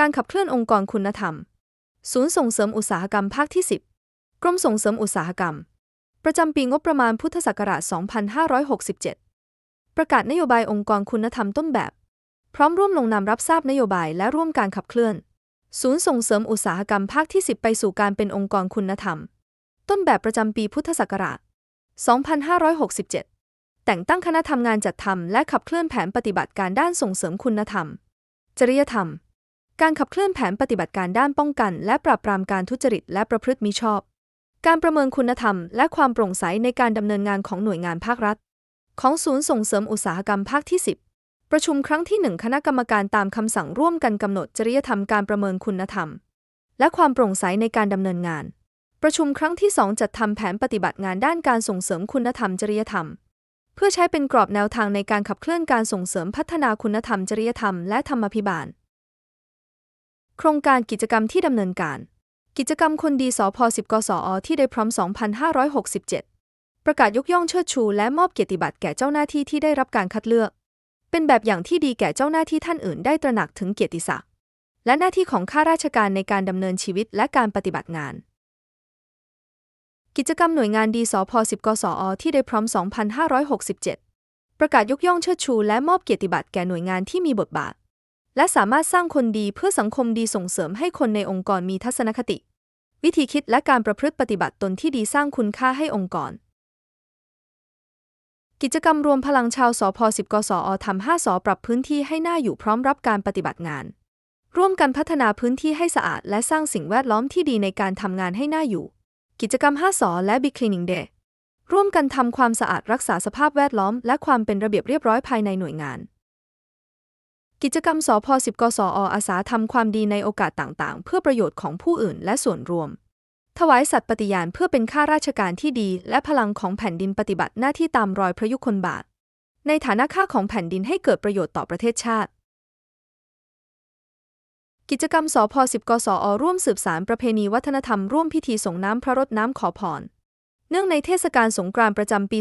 การขับเคลื่อนองค์กรคุณธรรม ศูนย์ส่งเสริมอุตสาหกรรมภาคที่ 10 กรมส่งเสริมอุตสาหกรรม ประจำปีงบประมาณพุทธศักราช 2567 ประกาศนโยบายองค์กรคุณธรรมต้นแบบ พร้อมร่วมลงนามรับทราบนโยบายและร่วมการขับเคลื่อน ศูนย์ส่งเสริมอุตสาหกรรมภาคที่ 10 ไปสู่การเป็นองค์กรคุณธรรม ต้นแบบประจำปีพุทธศักราช 2567 แต่งตั้งคณะทำงานจัดทำและขับเคลื่อนแผนปฏิบัติการด้านส่งเสริมคุณธรรม จริยธรรม การขับเคลื่อนแผนปฏิบัติการด้านป้องกัน และปราบปรามการทุจริตและประพฤติมิชอบ การประเมินคุณธรรม และความโปร่งใสในการดำเนินงานของหน่วยงานภาครัฐ ของศูนย์ส่งเสริมอุตสาหกรรมภาคที่ 10 ประชุมครั้งที่ 1 คณะกรรมการตามคำสั่งร่วมกันกำหนดจริยธรรมการประเมินคุณธรรม และความโปร่งใสในการดำเนินงาน ประชุมครั้งที่ 2 จัดทำแผนปฏิบัติงานด้านการส่งเสริมคุณธรรมจริยธรรมเพื่อใช้เป็นกรอบแนวทางในการขับเคลื่อนการส่งเสริมพัฒนาคุณธรรมจริยธรรมและธรรมพิบาล โครงการกิจกรรมที่ดำเนินการ กิจกรรมคนดีสพ10กสอที่ได้พร้อม 2567 ประกาศยกย่องเชิดชู และมอบเกียรติบัตรแก่เจ้าหน้าที่ที่ได้รับการคัดเลือก เป็นแบบอย่างที่ดีแก่เจ้าหน้าที่ท่านอื่นได้ตระหนักถึงเกียรติศักดิ์และหน้าที่ของข้าราชการในการดำเนินชีวิตและการปฏิบัติงาน กิจกรรมหน่วยงานดีสพ10กสอที่ได้พร้อม 2567 ประกาศยกย่องเชิดชู และมอบเกียรติบัตรแก่หน่วยงานที่มีบทบาท และสามารถสร้างคนดีเพื่อสังคมดีส่งเสริมให้คนในองค์กรมีทัศนคติ วิธีคิดและการประพฤติปฏิบัติตนที่ดีสร้างคุณค่าให้องค์กร กิจกรรมรวมพลังชาวสพ10กสอทำ5สอปรับพื้นที่ให้หน่าอยู่พร้อมรับการปฏิบัติงาน ร่วมกันพัฒนาพื้นที่ให้สะอาด และสร้างสิ่งแวดล้อมที่ดีในการทำงานให้หน่าอยู่ กิจกรรม5สอและ Big Cleaning Day ร่วมกันทำความสะอาดรักษาสภาพแวดล้อม และความเป็นระเบียบเรียบร้อยภายในหน่วยงาน กิจกรรมสพ10กสออาสาทำความดีในโอกาสต่างๆ เพื่อประโยชน์ของผู้อื่นและส่วนรวม ถวายสัตย์ปฏิญาณเพื่อเป็นข้าราชการที่ดี และพลังของแผ่นดินปฏิบัติหน้าที่ตามรอยพระยุคลบาท ในฐานะค่าของแผ่นดินให้เกิดประโยชน์ต่อประเทศชาติ กิจกรรมสพ10กสอร่วมสืบสารประเพณีวัฒนธรรมร่วมพิธีส่งน้ำพระรดน้ำขอพร เนื่องในเทศกาลสงกรานต์ประจำปี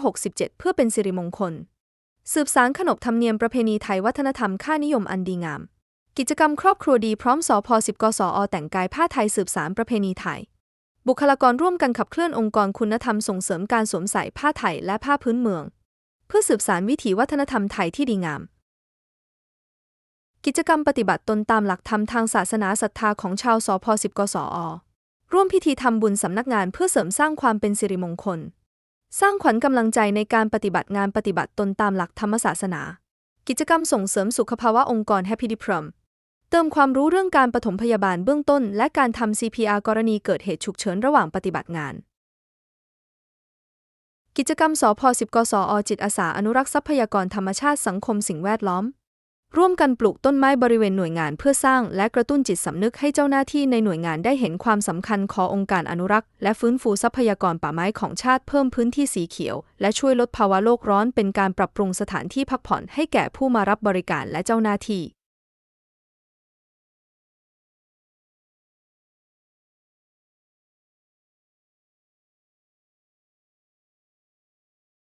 2567 เพื่อเป็นสิริมงคล สืบสารขนบธรรมเนียมประเพณีไทยวัฒนธรรมค่านิยมอันดีงาม กิจกรรมครอบครัวดีพร้อมสพ10กสอแต่งกายผ้าไทยสืบสารประเพณีไทย บุคลากรร่วมกันขับเคลื่อนองค์กรคุณธรรมส่งเสริมการสวมใส่ผ้าไทยและผ้าพื้นเมือง เพื่อสืบสารวิถีวัฒนธรรมไทยที่ดีงาม กิจกรรมปฏิบัติตนตามหลักธรรมทางศาสนาศรัทธาของชาวสพ10กสอร่วมพิธีทำบุญสำนักงานเพื่อเสริมสร้างความเป็นสิริมงคล สร้างขวัญกำลังใจในการปฏิบัติงานปฏิบัติตนตามหลักธรรมศาสนา กิจกรรมส่งเสริมสุขภาวะองค์กร Happy d i p r o m เติมความรู้เรื่องการปฐมพยาบาลเบื้องต้น และการทำ CPR กรณีเกิดเหตุฉุกเฉินระหว่างปฏิบัติงาน กิจกรรมสพ10กสอจิตอาสาอนุรักษ์ทรัพยากรธรรมชาติสังคมสิ่งแวดล้อม ร่วมกันปลูกต้นไม้บริเวณหน่วยงานเพื่อสร้างและกระตุ้นจิตสำนึกให้เจ้าหน้าที่ในหน่วยงานได้เห็นความสำคัญขององค์การอนุรักษ์ และฟื้นฟูทรัพยากรป่าไม้ของชาติเพิ่มพื้นที่สีเขียว และช่วยลดภาวะโลกร้อนเป็นการปรับปรุงสถานที่พักผ่อนให้แก่ผู้มารับบริการและเจ้าหน้าที่